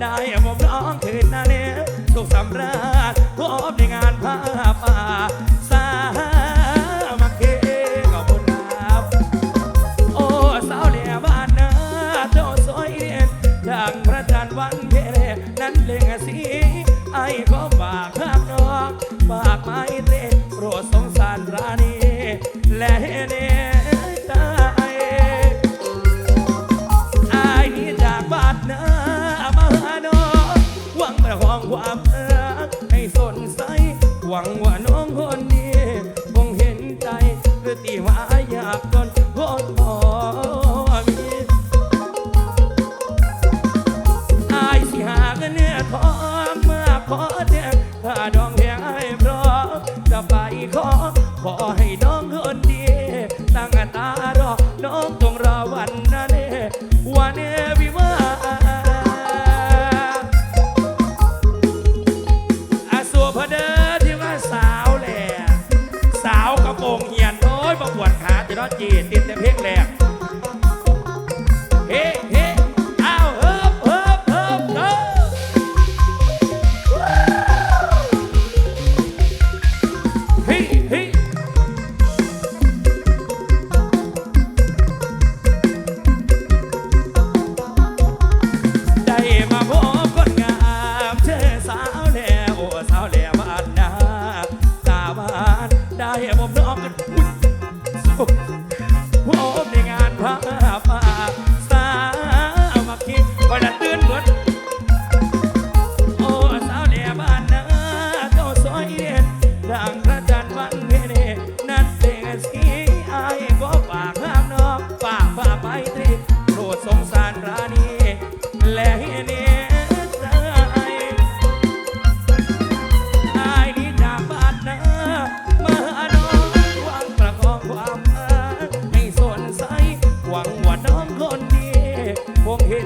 ได้ผมร้องคืนหน้าเนี้ยสุกสำราญ 我帮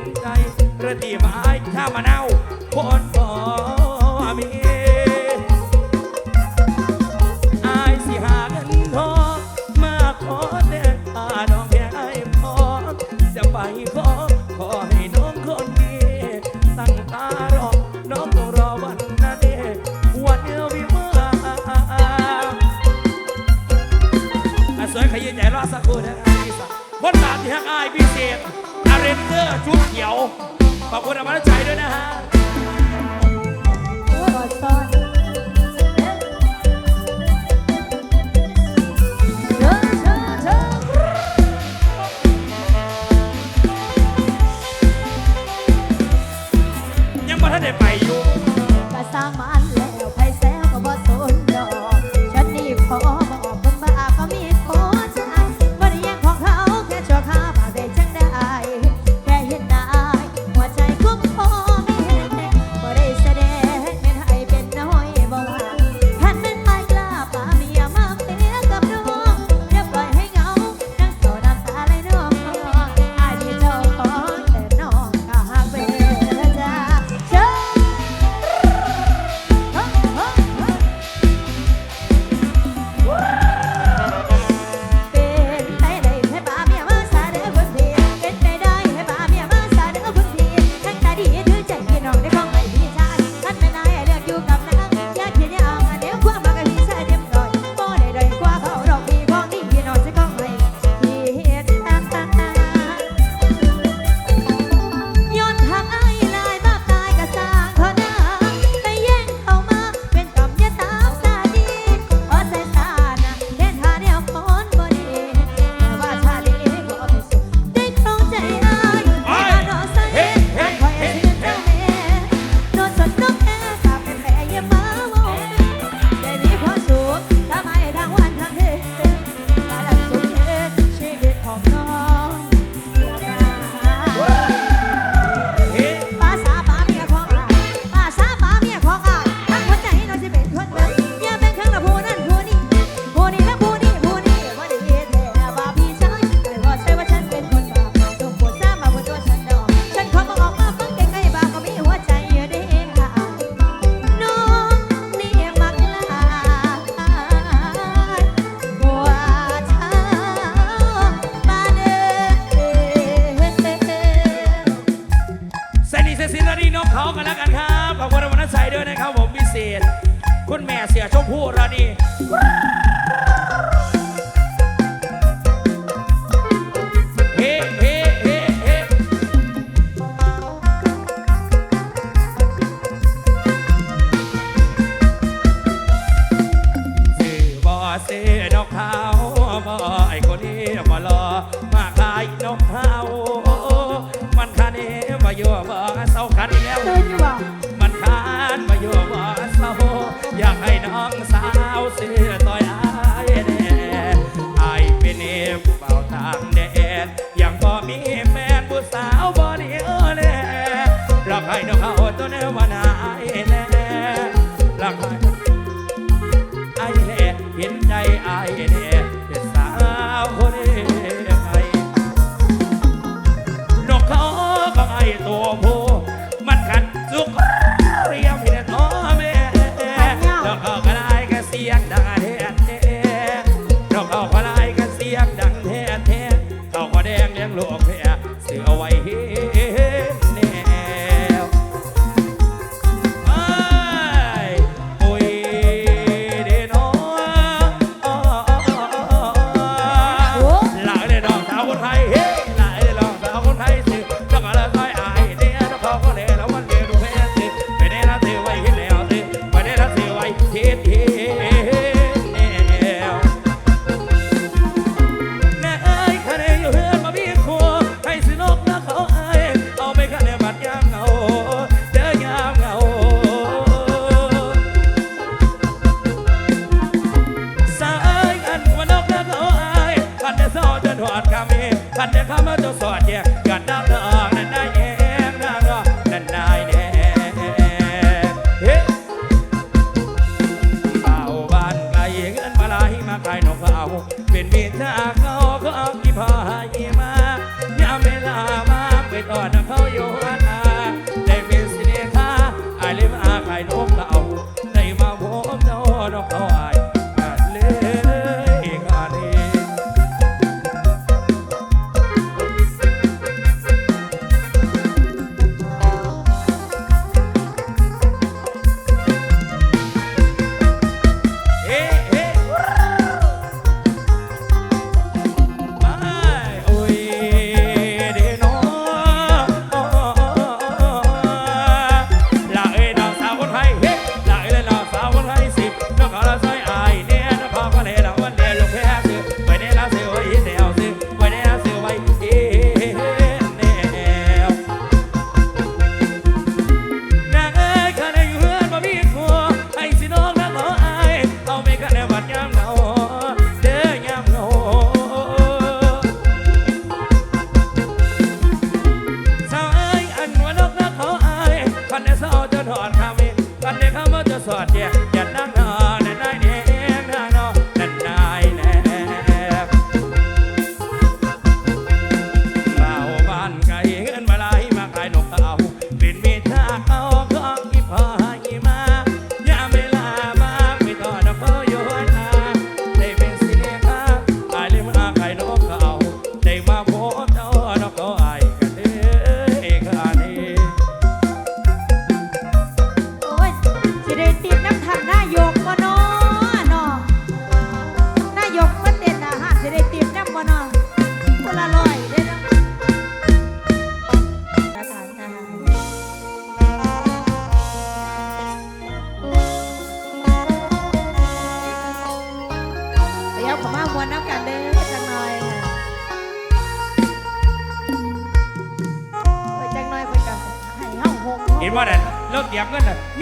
เป็นใจกระตีบอายชามาเน่าวอนบอ ยว ขอบคุณอามาใจด้วยนะฮะ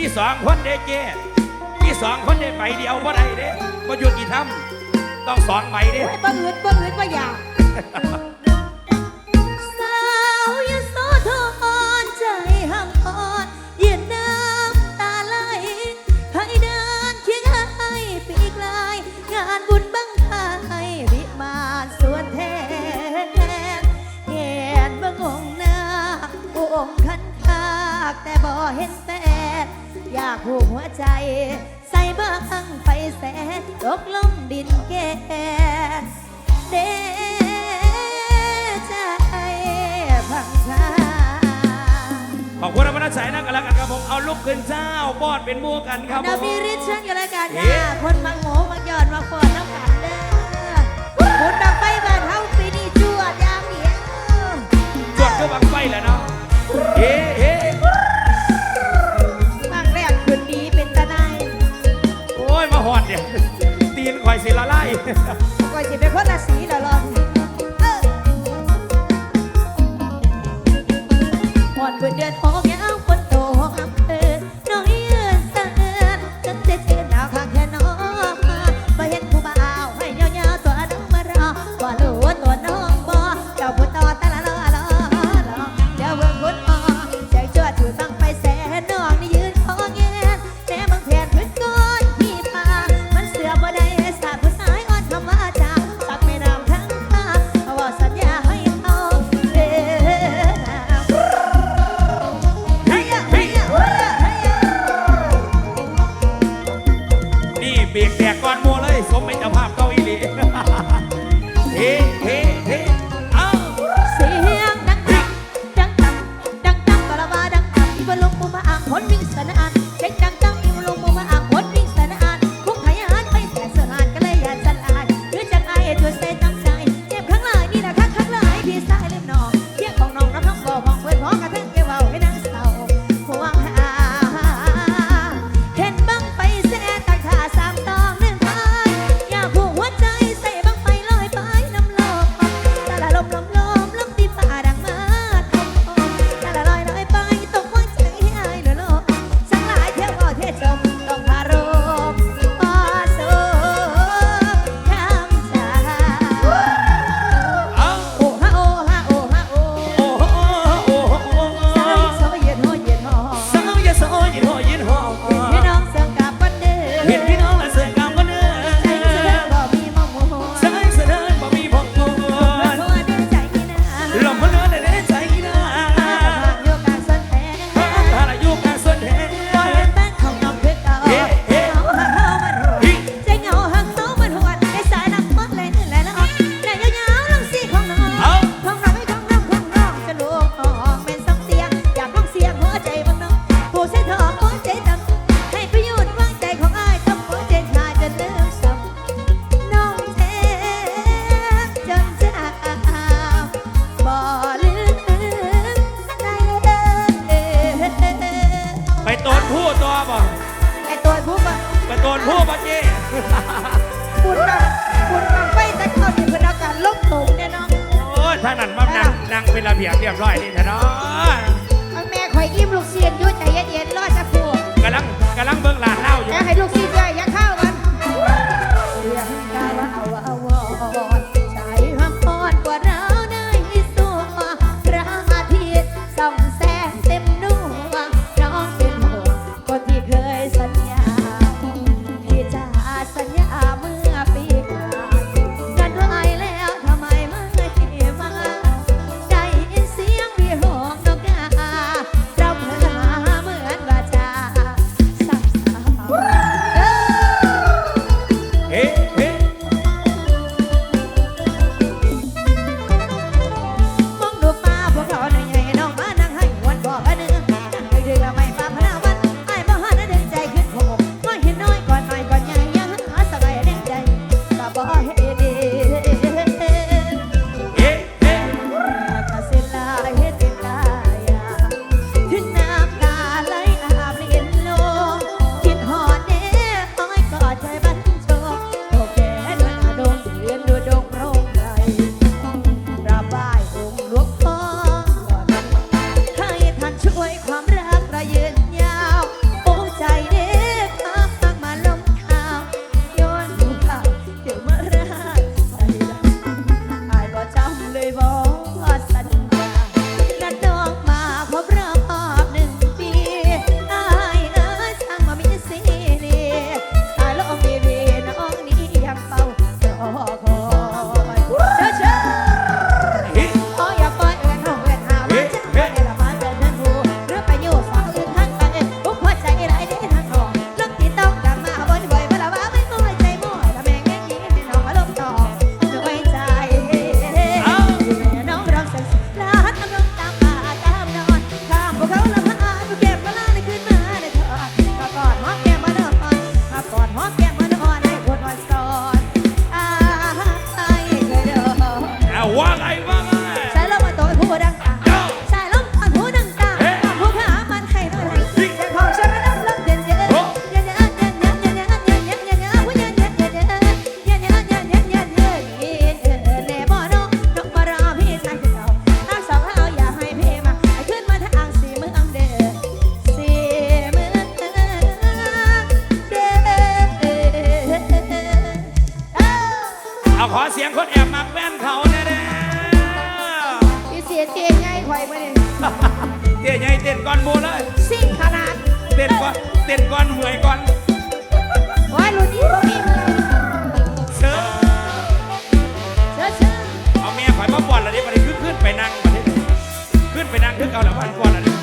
มีสองคนเด้เจมีสองคนเด้ใบเดียวบ่ได้เด้บ่หยุดกี่ทำต้องสองใหม่เเฮ้ยบ่อืดบ่อืดบ่อยา ใจ ใส่บ้งไฟแสนตกลงดินแก่เดใจพังชาขอบคุณพระนักสายนักกันแล้วกันครับผมเอาลุกขึ้นเจ้าบอดเป็นมัวกันครับผเราม มีริชเช่นกันแล้วกันค่ะคนมังโหมังยอดมาขอนน้ำกันเด้อคนญบังไฟบานเฮาปีนี้จวดยามเดียว จวดก็บังไฟแหละเนาะเอ๊ะ เนี่ยตีนข่อยสีละลาย ก่อนสีเป็นคนละสีและล่ห บียบเรียบร้อยนี่แท้เนาะอาแม่ข่อยยิ้มลูกเสียนอยู่ใจเย็นๆรอสักครู่กำลังกำลังเบิ่งหลานเล่าอยู่ แล้ให้ลูกศิษย์ย่อยอย่าเข้ากันเสียงกาวาอาาวอนใจห้ามพอนกว่าเราได้สู้พระอาทิตย์ส่องแสงเต็มดวงน้องเป็นห่วงคนที่เคยสัญญาที่จะสัญญาเมื่อ ขอเสียงคนแอบมาแว่นเขาแน่ๆพี่เสียเตี้ยใหญ่ข่อยมาเนี่ยเตี้ยใหญ่เต้นก่อนโมเลยสิ่งขนาดเต้นก่อนเต้นก่อนหวยก่อนโอ้ยรุ่นนี้รุ่นนี้เชิอาเมียข่อยมาบอลแล้วนี่มันขึ้นขึ้นไปนั่งมันขึ้นไปนั่งถึงเอาแล้วมันปอนแล้วนี่